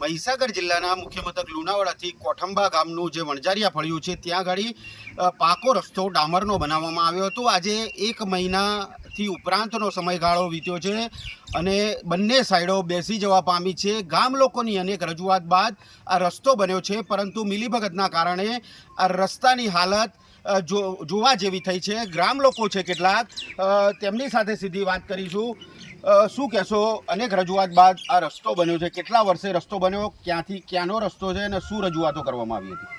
મહીસાગર જિલ્લાના મુખ્ય મથક લુણાવાડાથી કોઠંબા ગામનું જે વણઝારિયા ફળ્યું છે, ત્યાં આગળ પાકો રસ્તો ડામરનો બનાવવામાં આવ્યો હતો. આજે એક મહિનાથી ઉપરાંતનો સમયગાળો વીત્યો છે અને બંને સાઈડો બેસી જવા પામી છે. ગામ લોકોની અનેક રજૂઆત બાદ આ રસ્તો બન્યો છે, પરંતુ મિલીભગતના કારણે આ રસ્તાની હાલત જો, જોવા જેવી થઈ છે. ગ્રામ લોકો છે કેટલાક તેમની સાથે સીધી વાત કરીશું. શું કહેશો? અનેક રજૂઆત બાદ આ રસ્તો બન્યો છે. કેટલા વર્ષે રસ્તો બન્યો? ક્યાંથી ક્યાંનો રસ્તો છે? અને શું રજૂઆતો કરવામાં આવી હતી?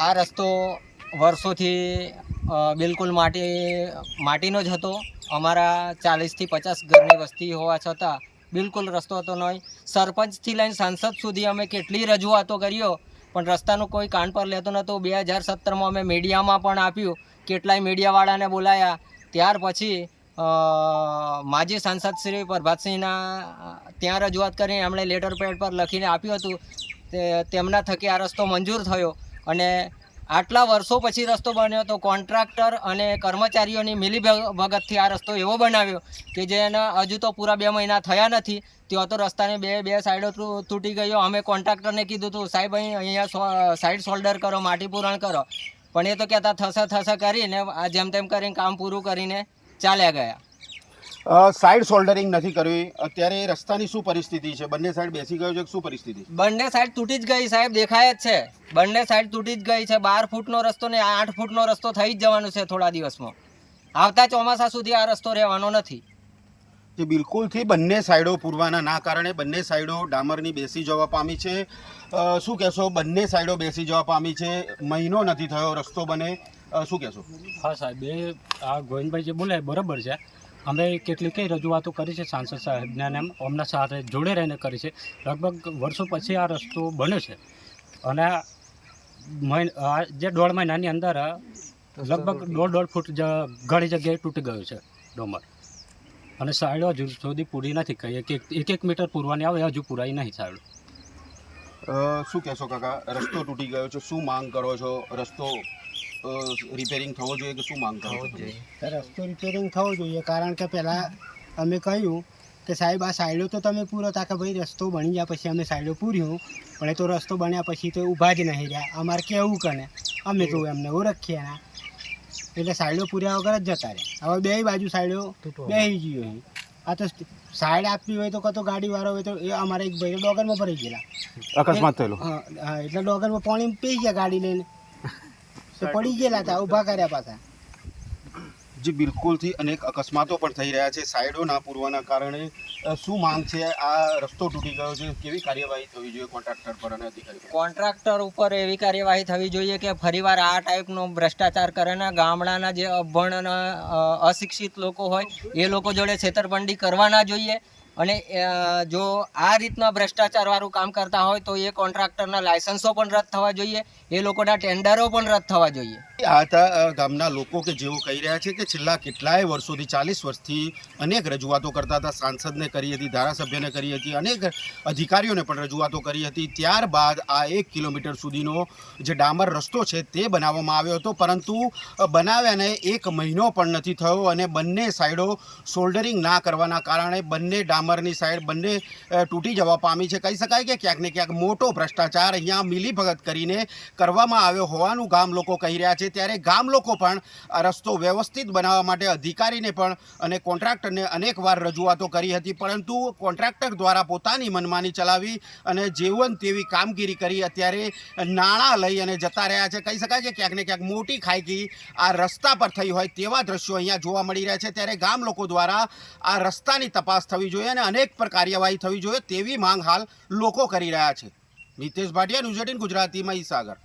આ રસ્તો વર્ષોથી બિલકુલ માટી, માટીનો જ હતો. અમારા ચાલીસથી પચાસ ઘરની વસ્તી હોવા છતાં બિલકુલ રસ્તો હતો નહીં. સરપંચથી લઈને સાંસદ સુધી અમે કેટલી રજૂઆતો કર્યો પણ રસ્તાનું કોઈ કાન પર લેતો નહોતો. બે હજાર સત્તરમાં અમે મીડિયામાં પણ આપ્યું. કેટલાય મીડિયાવાળાને બોલાયા. ત્યાર પછી માજી સાંસદ શ્રી પ્રભાતસિંહના ત્યાં રજૂઆત કરીને એમણે લેટર પેડ પર લખીને આપ્યું હતું. તે, તેમના થકી આ રસ્તો મંજૂર થયો અને આટલા વર્ષો પછી રસ્તો બન્યો તો કોન્ટ્રાક્ટર અને કર્મચારીઓની મિલી ભગતથી આ રસ્તો એવો બનાવ્યો કે જેના હજુ તો પૂરા બે મહિના થયા નથી, ત્યાં તો રસ્તાની બે બે સાઈડો તૂટી ગયો. અમે કોન્ટ્રાક્ટરને કીધું હતું સાહેબ, અહીં, અહીંયા સાઈડ શોલ્ડર કરો, માટી પૂરણ કરો. પણ એ તો કહેતા થશે થશે કરીને, આ જેમ તેમ કરીને કામ પૂરું કરીને ચાલ્યા ગયા? સાઈડ સોલ્ડરિંગ નથી કરવી. અત્યારે રસ્તાની શું પરિસ્થિતિ છે? બંને સાઈડ બેસી ગયો છે શું પરિસ્થિતિ? બંને સાઈડ તૂટી જ ગઈ સાહેબ દેખાય જ છે. બંને સાઈડ તૂટી જ ગઈ છે. બાર ફૂટનો રસ્તો ને આઠ ફૂટનો રસ્તો થઈ જ જવાનો છે થોડા દિવસમાં. આવતા ચોમાસા સુધી આ રસ્તો રહેવાનો નથી. જે બિલકુલથી બંને સાઈડો પૂરવાના ના કારણે બંને સાઈડો ડામરની બેસી જવા પામી છે. શું કહેશો? બંને સાઈડો બેસી જવા પામી છે. મહિનો નથી થયો રસ્તો બને. શું કહેશો? હા સાહેબ એ આ ગોવિંદભાઈ જે બોલે બરાબર છે. અમે કેટલીક રજૂઆતો કરી છે સાંસદ સાહેબને એમ અમના સાથે જોડે રહીને કરી છે. લગભગ વર્ષો પછી આ રસ્તો બને છે. અને જે દોઢ મહિનાની અંદર લગભગ દોઢ દોઢ ફૂટ ઘણી જગ્યાએ તૂટી ગયું છે ડોમર. અને સાયડો હજુ સુધી પૂરી નથી કહી એક એક- એક એક મીટર પૂરવાની આવે હજુ પૂરાઈ નહીં સાયડો શું કહેશો કાકા? રસ્તો તૂટી ગયો છે. શું માંગ કરો છો? રસ્તો રિપેરિંગ થવો જોઈએ કે શું માંગ કરો છો રસ્તો રિપેરિંગ થવો જોઈએ કારણ કે પહેલાં અમે કહ્યું કે સાહેબ આ સાઈડો તો તમે પૂરો તા કે ભાઈ રસ્તો બની ગયા પછી અમે સાઈડો પૂર્યું પણ એ તો રસ્તો બન્યા પછી તો ઊભા જ નહીં રહ્યા. અમારે કેવું કને અમે તો એમને ઓળખીએ ના. એટલે સાઈડો પૂર્યા વગર જ જતા રહ્યા. હવે બે બાજુ સાઈડો બે ગયો આ તો સાઈડ આપવી હોય તો કતો ગાડીવાળો હોય તો એ અમારે એક ભાઈ ડોગરમાં ભરાઈ ગયેલા. અકસ્માત થયેલો. હા હા એટલે ડોગરમાં પાણી પી ગયા ગાડી લઈને તો પડી ગયેલા હતા ઊભા કર્યા પાછા. જે બિલકુલથી અનેક અકસ્માતો પણ થઈ રહ્યા છે. સાઈડો ના પૂરવાના કારણે શું માંગ છે? આ રસ્તો તૂટી ગયો છે. કેવી કાર્યવાહી થવી જોઈએ કોન્ટ્રાક્ટર પર અને અધિકારી કોન્ટ્રાક્ટર ઉપર એવી કાર્યવાહી થવી જોઈએ કે ફરીવાર આ ટાઈપનો ભ્રષ્ટાચાર કરે ને ગામડાના જે અભણ અને અશિક્ષિત લોકો હોય એ લોકો જોડે છેતરપંડી કરવા ના જોઈએ. અને જો આ રીતના ભ્રષ્ટાચારવાળું કામ કરતા હોય તો એ કોન્ટ્રાક્ટરના લાયસન્સો પણ રદ થવા જોઈએ, એ લોકોના ટેન્ડરો પણ રદ થવા જોઈએ. આ ગામના લોકો કે જેઓ કહી રહ્યા છે કે છેલ્લા કેટલાય વર્ષોથી, ચાલીસ વર્ષથી અનેક રજૂઆતો કરતા હતા, સાંસદને કરી હતી, ધારાસભ્યને કરી હતી, અનેક અધિકારીઓને પણ રજૂઆતો કરી હતી. ત્યારબાદ આ એક કિલોમીટર સુધીનો જે ડામર રસ્તો છે તે બનાવવામાં આવ્યો હતો, પરંતુ બનાવ્યાને એક મહિનો પણ નથી થયો અને બંને સાઈડો સોલ્ડરિંગ ના કરવાના કારણે બંને ડામરની સાઈડ બંને તૂટી જવા પામી છે. કહી શકાય કે ક્યાંક ને ક્યાંક મોટો ભ્રષ્ટાચાર અહીંયા મિલીભગત કરીને કરવામાં આવ્યો હોવાનું ગામ લોકો કહી રહ્યા છે. ત્યારે ગામ લોકો પણ આ રસ્તો વ્યવસ્થિત બનાવવા માટે અધિકારીને પણ અને કોન્ટ્રાક્ટરને અનેકવાર રજૂઆતો કરી હતી. પરંતુ કોન્ટ્રાક્ટર દ્વારા પોતાની મનમાની ચલાવી અને જેવન તેવી કામગીરી કરી અત્યારે નાણાં લઈ અને જતા રહ્યા છે. કહી શકાય કે ક્યાંક ને ક્યાંક મોટી ખાયકી આ રસ્તા પર થઈ હોય તેવા દ્રશ્યો અહીંયા જોવા મળી રહ્યા છે. ત્યારે ગામ લોકો દ્વારા આ રસ્તાની તપાસ થવી જોઈએ અને અનેક પર કાર્યવાહી થવી જોઈએ તેવી માંગ હાલ લોકો કરી રહ્યા છે. નિતેશ ભાટિયા, ન્યૂઝ એટીન ગુજરાતીમાં મહીસાગર